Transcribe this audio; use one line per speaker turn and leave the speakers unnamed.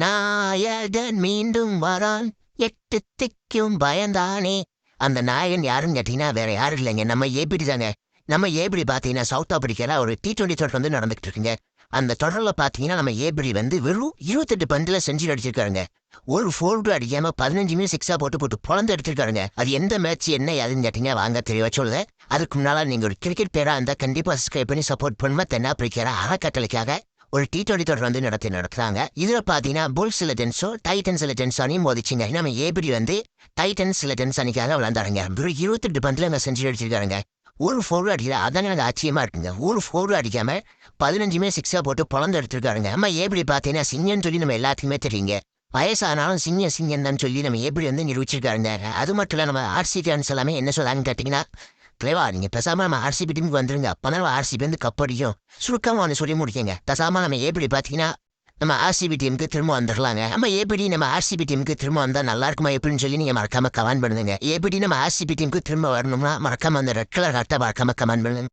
நாயகன் மீண்டும் வரான். எட்டு திக்கும் பயந்தானே. அந்த நாயகன் யாருன்னு கேட்டீங்கன்னா வேற யாரும் இல்லைங்க. நம்ம ஏபிடி தாங்க. நம்ம ஏபிடி பார்த்தீங்கன்னா சவுத் ஆப்பிரிக்கால ஒரு டி டுவெண்ட்டி தொடர் வந்து நடந்துகிட்டு இருக்குங்க அந்த தொடரில் பார்த்தீங்கன்னா நம்ம ஏபிடி வந்து வெறும் இருபத்தெட்டு பந்தில் செஞ்சு அடிச்சிருக்காருங்க. ஒரு ஃபோல்டு அடிக்காம பதினஞ்சுமே சிக்ஸாக போட்டு போட்டு பொழந்து எடுத்துருக்காருங்க. அது எந்த மேட்ச் என்ன யாருன்னு கேட்டீங்க வாங்க தெளிவாக சொல்லுது அதுக்கு முன்னால் நீங்க ஒரு கிரிக்கெட் பேரா இருந்தா கண்டிப்பா சப்ஸ்கிரைப் பண்ணி சப்போர்ட் பண்ணுமா தென்னாப்பிரிக்கிற அறக்கட்டளைக்காக ஒரு டி டுவெண்ட்டி தொடர் வந்து நடத்தி நடத்துறாங்க. இதில் பார்த்தீங்கன்னா புல்ஸ் லெட்டன்ஸோ டைட்டன்ஸ் லெஜன்ஸ் அணியும் மோதிச்சிங்க. நம்ம ஏபிடி வந்து டைட்டன்ஸ் லெஜன்ஸ் அணிக்காக விளாண்டாருங்க. ஒரு இருபத்தெட்டு பந்தில் அங்கே செஞ்சு அடிச்சிருக்காருங்க. ஒரு ஃபோர் அடிக்கல. அதாங்க எனக்கு ஆச்சரியமாக இருக்குங்க. ஒரு ஃபோர் அடிக்காம பதினஞ்சுமே சிக்ஸா போட்டு பழந்து எடுத்திருக்காருங்க நம்ம ஏபிடி பார்த்தீங்கன்னா சிங்கன்னு சொல்லி நம்ம எல்லாத்துக்குமே தெரியுங்க. வயசானாலும் சிங்க சிங்கம் தான் சொல்லி நம்ம எப்படி வந்து நிரூபிச்சிருக்காருங்க. அது மட்டும் இல்லை நம்ம ஆர்சி ஃபேன்ஸ் எல்லாமே என்ன சொல்லாங்கன்னு கேட்டிங்கன்னா கிளேவா நீங்கள் பேசாமல் நம்ம ஆர்சிபி டீமுக்கு வந்துருங்க. அப்போ தான் ஆர்சிபி வந்து கப் அடிக்கும். சுருக்கமாக ஒன்று சொல்லி முடிக்கங்க. பேசாமல் நம்ம எப்படி பார்த்தீங்கன்னா நம்ம ஆர்சிபி டீமுக்கு திரும்ப வந்துடலாங்க நம்ம ஏபிடி நம்ம ஆர்சிபி டீமுக்கு திரும்ப வந்தால் நல்லா இருக்குமா எப்படின்னு சொல்லி நீங்கள் மறக்காம கமெண்ட் பண்ணுங்க. ஏபிடி நம்ம ஆர்சிபி டீமுக்கு திரும்ப வரணும்னா மறக்காம அந்த ரெட் கலர் கரெக்டாக மறக்காம கமெண்ட் பண்ணுங்க.